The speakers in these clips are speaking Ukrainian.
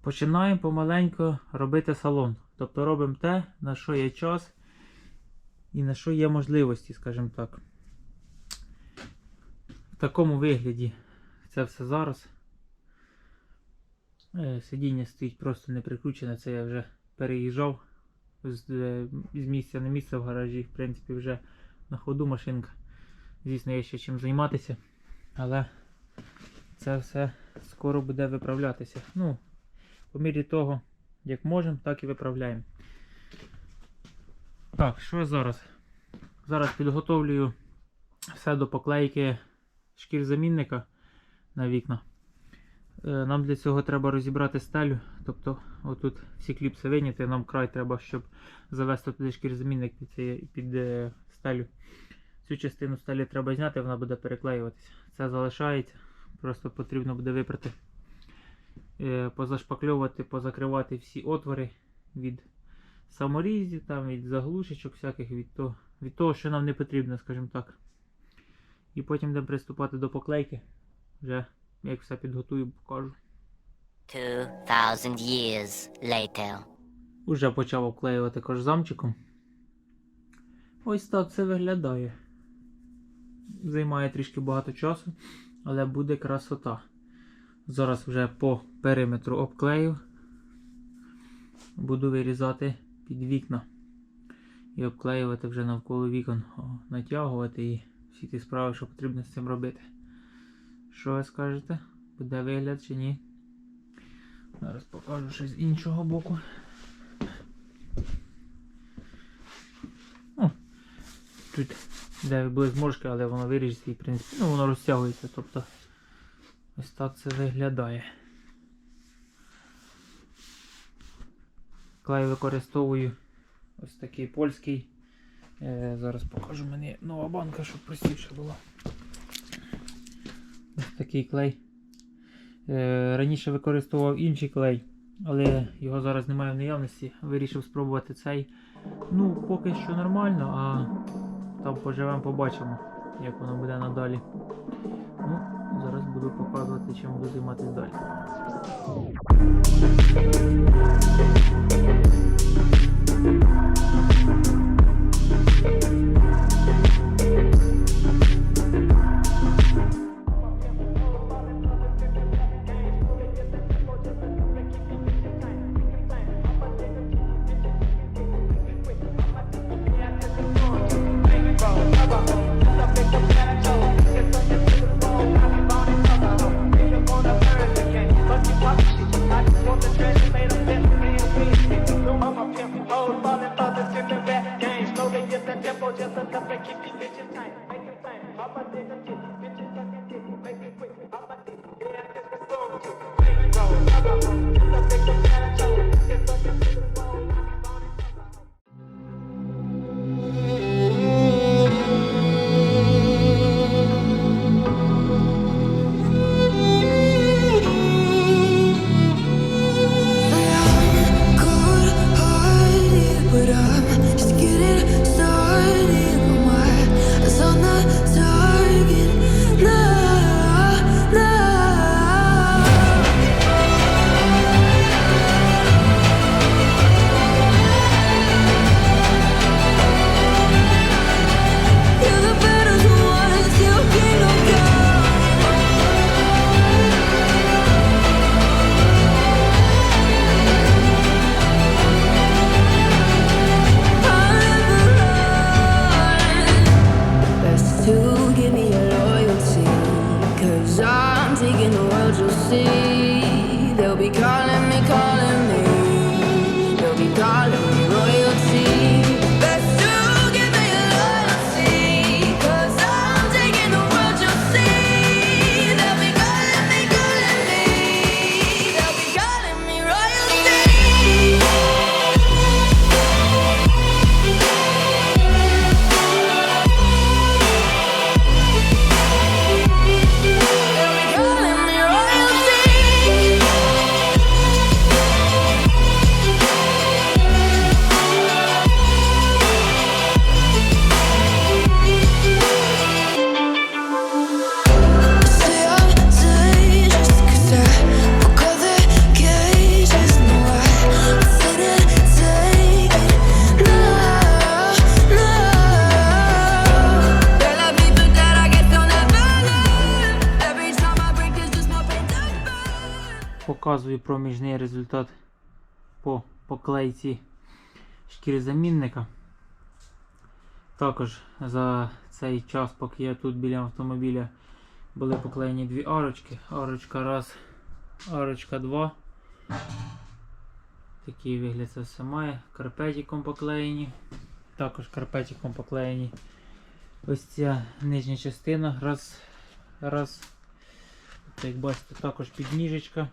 починаємо помаленьку робити салон. Тобто робимо те, на що є час і на що є можливості, скажімо так. В такому вигляді це все зараз. Е, Сидіння стоїть просто не прикручене, це я вже переїжджав з, е, з місця на місце в гаражі. В принципі, вже на ходу машинка. Звісно, є ще чим займатися, але це все скоро буде виправлятися. Ну, по мірі того, як можемо, так і виправляємо. Так, що зараз? Зараз підготовлюю все до поклейки шкір замінника на вікна. Е, Нам для цього треба розібрати стелю. Тобто, отут всі кліпси виняти, нам край треба, щоб завести туди шкірзамінник під, під е, стелю. Цю частину стелі треба зняти, вона буде переклеюватися. Це залишається, просто потрібно буде випрати, позашпакльовувати, позакривати всі отвори від саморізів, там, від заглушечок всяких, від того, від того, що нам не потрібно, скажімо так. І потім будемо приступати до поклейки. Вже як все підготую, покажу. 2,000 years later. Уже почав обклеювати кожзамчиком. Ось так це виглядає. Займає трішки багато часу, але буде красота. Зараз вже по периметру обклею. Буду вирізати під вікна. І обклеювати вже навколо вікон, натягувати і всі ті справи, що потрібно з цим робити. Що ви скажете? Буде вигляд чи ні? Зараз покажу ще з іншого боку. О, Тут де були зморшки, але воно виріжеться і в принципі, ну воно розтягується. Тобто ось так це виглядає. Клей використовую ось такий польський. Е, зараз покажу мені нова банка, щоб простіше було. Ось такий клей. Е, раніше використовував інший клей, але його зараз немає в наявності. Вирішив спробувати цей. Ну, поки що нормально, а там поживемо, побачимо, як воно буде надалі. Ну, буду показувати, чим буду займатися далі. tiempo just. Показую проміжний результат по поклейці шкірзамінника. Також за цей час, поки я тут біля автомобіля, були поклеєні дві арочки. Арочка раз, арочка два. Такий вигляд це все має. Карпетиком поклеєні. Також карпетиком поклеєні. Ось ця нижня частина. Раз, раз. От, як бачите, також підніжечка.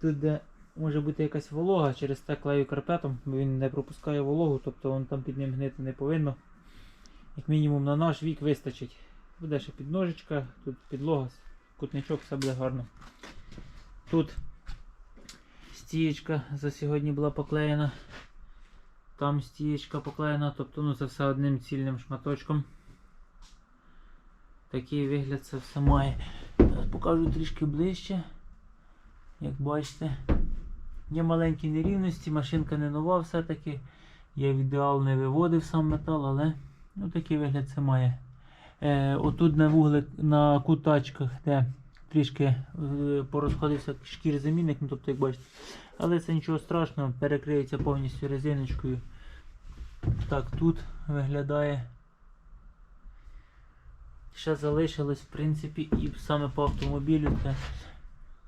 Тут де може бути якась волога, через те клею карпетом, бо він не пропускає вологу, тобто вон там під ним гнити не повинно. Як мінімум на наш вік вистачить. Буде ще підножечка, тут підлога, кутничок, все буде гарно. Тут стієчка за сьогодні була поклеєна. Там стієчка поклеєна, тобто ну, це все одним цільним шматочком. Такий вигляд це все має. Зараз покажу трішки ближче. Як бачите, є маленькі нерівності, машинка не нова все-таки. Я в ідеал не виводив сам метал, але ну, такий вигляд це має. Е, отут на вуглик, на кутачках, де трішки е, порозходився шкір замінник, ну, тобто, як бачите. Але це нічого страшного, перекриється повністю резиночкою. Так, тут виглядає. Ще залишилось, в принципі, і саме по автомобілю це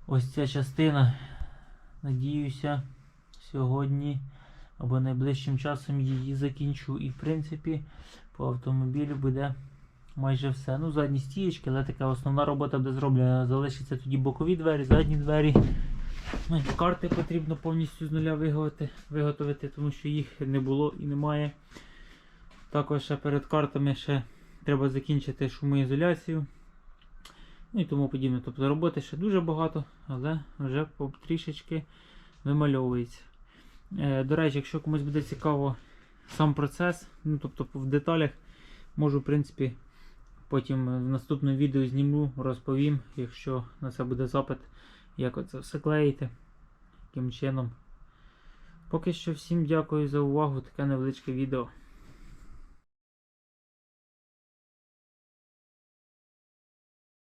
ось ця частина. Надіюся, сьогодні або найближчим часом її закінчу. І в принципі по автомобілю буде майже все. Ну, задні стієчки, але така основна робота буде зроблена. Залишаться тоді бокові двері, задні двері. Ну, Карти потрібно повністю з нуля виготовити, виготовити, тому що їх не було і немає. Також ще перед картами ще треба закінчити шумоізоляцію. Ну і тому подібне. Тобто роботи ще дуже багато, але вже трішечки вимальовується. Е, до речі, якщо комусь буде цікаво сам процес, ну тобто в деталях, можу, в принципі, потім в наступному відео зніму, розповім, якщо на це буде запит, як оце все клеїти, яким чином. Поки що всім дякую за увагу, таке невеличке відео.